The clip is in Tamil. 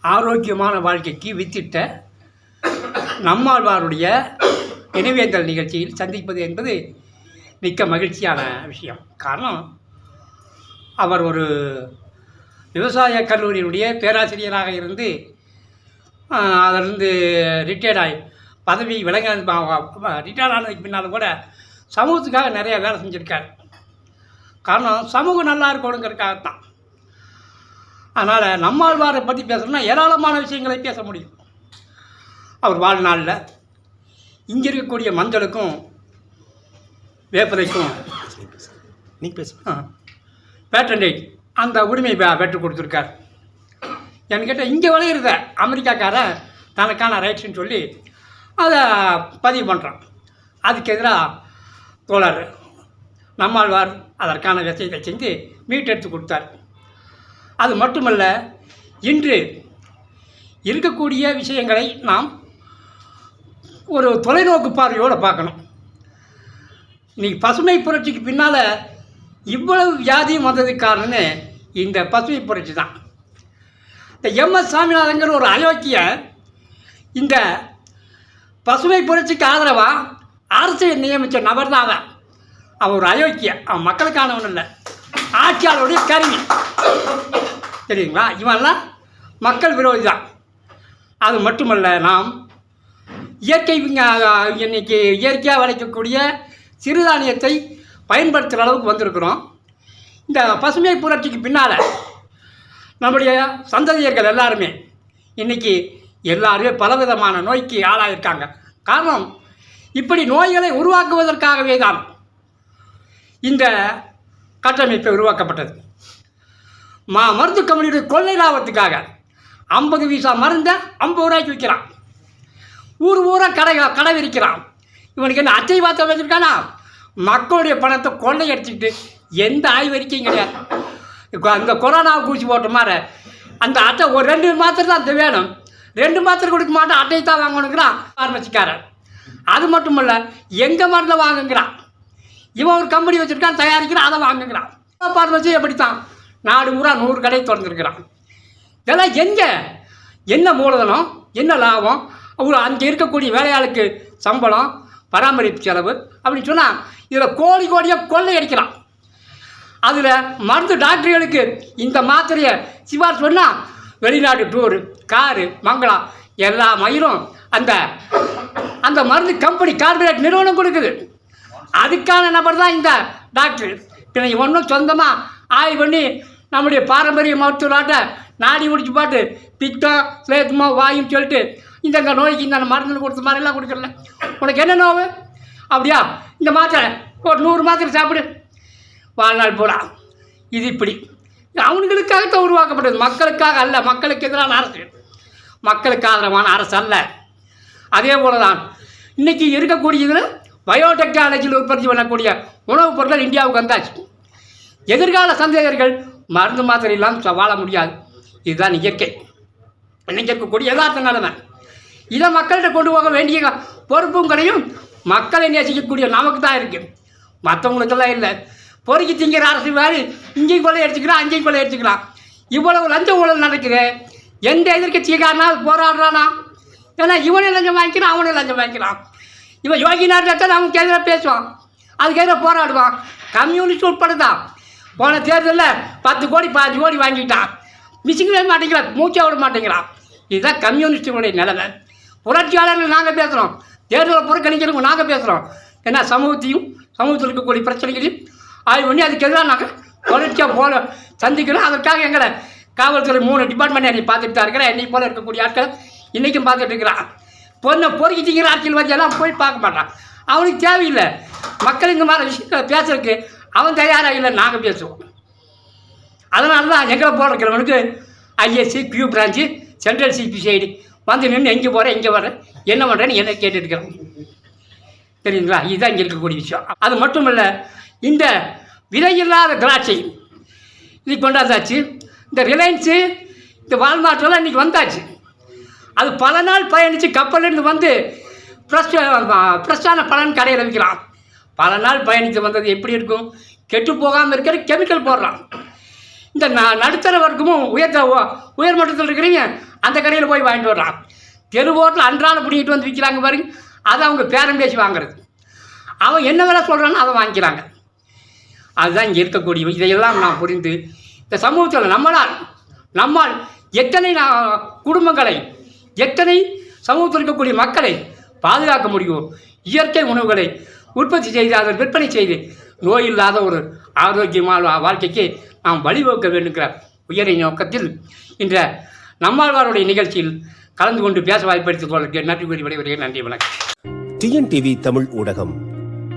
ஆரோக்கியமான வாழ்க்கைக்கு வித்திட்ட நம்மாழ்வாருடைய நினைவேந்தல் நிகழ்ச்சியில் சந்திப்பது என்பது மிக்க மகிழ்ச்சியான விஷயம். காரணம் அவர் ஒரு விவசாய கல்லூரியினுடைய பேராசிரியராக இருந்து அதிலிருந்து ரிட்டையர்ட் ஆகி பதவி விலங்க ரிட்டையர்ட் ஆனதுக்கு பின்னால் கூட சமூகத்துக்காக நிறைய வேலை செஞ்சுருக்கார். காரணம் சமூகம் நல்லா இருக்கணுங்கிறதுக்காகத்தான். அதனால் நம்மாழ்வாரை பற்றி பேசணும்னா ஏராளமான விஷயங்களை பேச முடியும். அவர் வாழ்நாளில் இங்கே இருக்கக்கூடிய மஞ்சளுக்கும் வேப்பலைக்கும் நீ பேசு. பேட்டன்டேட் அந்த உரிமை பெ- பெற்றுக் கொடுத்துருக்கார். எனக்கு கேட்டால் இங்கே விளையிறத அமெரிக்காக்காரன் தனக்கான ரைட்ஸ்னு சொல்லி அதை பதிவு பண்ணுறான் அதுக்கு எதிராக தோழர் நம்மாழ்வார் அதற்கான விஷயத்தை செஞ்சு மீட்டெடுத்து கொடுத்தார். அது மட்டுமல்ல இன்று இருக்கக்கூடிய விஷயங்களை நாம் ஒரு தொலைநோக்கு பார்வையோடு பார்க்கணும். இன்றைக்கி பசுமை புரட்சிக்கு பின்னால் இவ்வளவு வியாதியும் வந்ததுக்கு இந்த பசுமை புரட்சி தான். இந்த எம்எஸ் சாமிநாதங்கிற ஒரு அயோக்கிய இந்த பசுமை புரட்சிக்கு ஆதரவாக அரசை நியமித்த நபர் தான் அவன். அவன் ஒரு அயோக்கிய அவன் மக்களுக்கானவன் இல்லை ஆட்சியாளருடைய கருவி தெரியுங்களா? இவெல்லாம் மக்கள் விரோதி தான் அது மட்டுமல்ல நாம் இயற்கை இன்னைக்கு இயற்கையாக விளைக்கக்கூடிய சிறுதானியத்தை பயன்படுத்துகிற அளவுக்கு வந்திருக்கிறோம். இந்த பசுமை புரட்சிக்கு பின்னால் நம்முடைய சந்ததியர்கள் எல்லாருமே இன்னைக்கு எல்லாருமே பலவிதமான நோய்க்கு ஆளாயிருக்காங்க. காரணம் இப்படி நோய்களை உருவாக்குவதற்காகவே தான் இந்த கட்டமைப்பு உருவாக்கப்பட்டது. மா மருந்து கம்பெனியுடைய கொள்ளை லாபத்துக்காக ஐம்பது வீசா மருந்தை ஐம்பது ரூபாய்க்கு விற்கிறான். ஊர் ஊராக கடை கடை விரிக்கிறான். இவனுக்கு என்ன அச்சை வார்த்தை வச்சுருக்கானா? மக்களுடைய பணத்தை கொள்ளை அடிச்சுக்கிட்டு எந்த ஆய்வறிக்கையும் கிடையாது. இப்போ அந்த கொரோனா ஊசி போட்ட மாதிரி அந்த அட்டை ஒரு ரெண்டு மாத்திரை தான் அது வேணும். ரெண்டு மாத்திரை கொடுக்க மாட்டேன் அட்டை தான் வாங்கணுங்கிறான் ஃபார்மசிக்காரன் அது மட்டும் இல்லை எங்கள் மருந்தை வாங்குங்கிறான். இவன் ஒரு கம்பெனி வச்சுருக்கான் தயாரிக்கிறான் அதை வாங்குங்கிறான். பார்மசி எப்படித்தான்? நாடு பூரா நூறு கடை திறந்துருக்கிறான். இதெல்லாம் எங்கே? என்ன மூலதனம்? என்ன லாபம்? ஒரு அங்கே இருக்கக்கூடிய வேலையாளுக்கு சம்பளம் பராமரிப்பு செலவு அப்படின்னு சொன்னால் இதில் கோடி கோடியாக கொள்ளை அடிக்கலாம் அதில் மருந்து டாக்டர்களுக்கு இந்த மாத்திரையை சிவார் சொன்னால் வெளிநாட்டு டூரு காரு மங்களா எல்லா மயிலும் அந்த அந்த மருந்து கம்பெனி கார்பரேட் நிறுவனம் கொடுக்குது. அதுக்கான நபர் தான் இந்த டாக்டர் பின்ன ஒன்றும் சொந்தமாக ஆய்வு பண்ணி நம்முடைய பாரம்பரிய மருத்துவராட்ட நாடி முடிச்சு பாட்டு பித்தம் சேத்துமோ வாயும் சொல்லிட்டு இந்த நோய்க்கு இந்த மருந்து கொடுத்த மாதிரிலாம் கொடுக்கல உனக்கு என்ன நோவு? அப்படியா? இந்த மாத்திரை ஒரு நூறு மாத்திரை சாப்பிடு. வாழ்நாள் பூரா. இது இப்படி. அவனுங்களுக்காகத்தான் உருவாக்கப்பட்டது. மக்களுக்காக அல்ல. மக்களுக்கு எதிரான அரசு. மக்களுக்கு ஆதரவான அரசு அல்ல. அதே போல தான் இன்றைக்கி இருக்கக்கூடியதில் பயோடெக்னாலஜியில் உற்பத்தி பண்ணக்கூடிய உணவுப் பொருட்கள் இந்தியாவுக்கு வந்தாச்சு. எதிர்கால சந்தேகர்கள் மருந்து மாத்திரை இல்லாமல் வாழ முடியாது. இதுதான் இயற்கை. இன்னைக்கு இருக்கக்கூடிய யதார்த்த நிலைமை. இதை மக்கள்கிட்ட கொண்டு போக வேண்டிய பொறுப்பும் கிடையும் மக்களை நேசிக்கக்கூடிய நமக்கு தான் இருக்குது மற்றவங்களுக்கெல்லாம் இல்லை. பொறுக்கி திங்கிற அரசு வேறு இங்கேயும் கொள்ளை அடிச்சுக்கலாம் அங்கேயும் கொள்ளை அடிச்சுக்கலாம் இவ்வளவு லஞ்ச ஊழல் நடக்குது. எந்த எதிர்கட்சிக்காரனா போராடுறானா? ஏன்னா இவனே லஞ்சம் வாங்கிக்கிறான் அவனே லஞ்சம் வாங்கிக்கிறான். இவன் யோகி நாட்டில் அவன் எதிராக பேசுவான். அதுக்கு எதிராக போராடுவான். கம்யூனிஸ்ட் உட்பட தான் போன தேர்தலில் பத்து கோடி பாஞ்சு கோடி வாங்கிட்டான். மிசிக்கவே மாட்டேங்கிறான் மூச்சை விட மாட்டேங்கிறான். இதுதான் கம்யூனிஸ்டுடைய நிலைமை. புரட்சியாளர்கள் நாங்கள் பேசுகிறோம் தேர்தலை புறக்கணிக்கிறவங்க நாங்கள் பேசுகிறோம் ஏன்னா சமூகத்தையும் சமூகத்தில் இருக்கக்கூடிய பிரச்சனைகளையும் ஆய்வு பண்ணி அதுக்கு எதிராக நாங்கள் தொடர்ச்சியாக போல சந்திக்கிறோம். அதற்காக எங்களை காவல்துறை மூணு டிபார்ட்மெண்ட் என்னை பார்த்துட்டு தான் இருக்கிறேன் என்னை போல இருக்கக்கூடிய ஆட்கள் இன்றைக்கும் பார்த்துட்டு இருக்கிறான். பொண்ணை பொறுக்கி ஆட்கள் அரசியல்வாதி எல்லாம் போய் பார்க்க மாட்டான். அவனுக்கு தேவையில்லை. மக்கள் இந்த மாதிரி விஷயங்களை பேசுறதுக்கு அவன் தயாராக இல்லை நாங்கள் பேசுவோம். அதனால தான் எங்களை போல இருக்கிறவனுக்கு ISC Q branch central CBCID வந்து நின்று எங்கே போகிறேன் எங்கே வரேன் என்ன பண்ணுறேன்னு என்ன கேட்டுருக்கிறேன் தெரியுங்களா இதுதான் இங்கே இருக்கக்கூடிய விஷயம். அது மட்டும் இல்லை இந்த விலையில்லாத திராட்சை இன்னைக்கு கொண்டாந்தாச்சு. இந்த ரிலையன்ஸு இந்த வால்மார்ட்டெல்லாம் இன்றைக்கி வந்தாச்சு. அது பல நாள் பயணித்து கப்பல்லேருந்து வந்து ஃப்ரெஷ் ஃப்ரெஷ்ஷான பலன் கடையில் விற்கிறான் பல நாள் பயணித்து வந்தது எப்படி இருக்கும்? கெட்டு போகாமல் இருக்கிற கெமிக்கல் போடுறான் இந்த ந நடுத்தர வர்க்கமும் உயர்த்த உ- உயர் மட்டத்தில் இருக்கிறீங்க அந்த கடையில் போய் வாங்கிட்டு வர்றான் தெருவோட்டில் அன்றாட பிடிக்கிட்டு வந்து விற்கிறாங்க பாருங்க அதை அவங்க பேரம் பேசி வாங்குறது. அவன் என்ன வேலை சொல்கிறான்னு அதை வாங்கிக்கிறாங்க. அதுதான் இங்கே இருக்கக்கூடிய இதையெல்லாம் நான் புரிந்து இந்த சமூகத்தில் நம்மளால் நம்மால் எத்தனை குடும்பங்களை எத்தனை சமூகத்தில் இருக்கக்கூடிய மக்களை பாதுகாக்க முடியும்? இயற்கை உணவுகளை உற்பத்தி செய்து அதை விற்பனை செய்து நோய் இல்லாத ஒரு ஆரோக்கியமான வாழ்க்கைக்கு நாம் வழிவகுக்க வேண்டுங்கிற உயரிய நோக்கத்தில் இந்த நம்மாழ்வாருடைய நிகழ்ச்சியில் கலந்து கொண்டு பேச வாய்ப்பளித்துக் கொள்ள நன்றி கூறி விடைபெறுகிறேன். நன்றி வணக்கம். டிஎன்டிவி தமிழ் ஊடகம்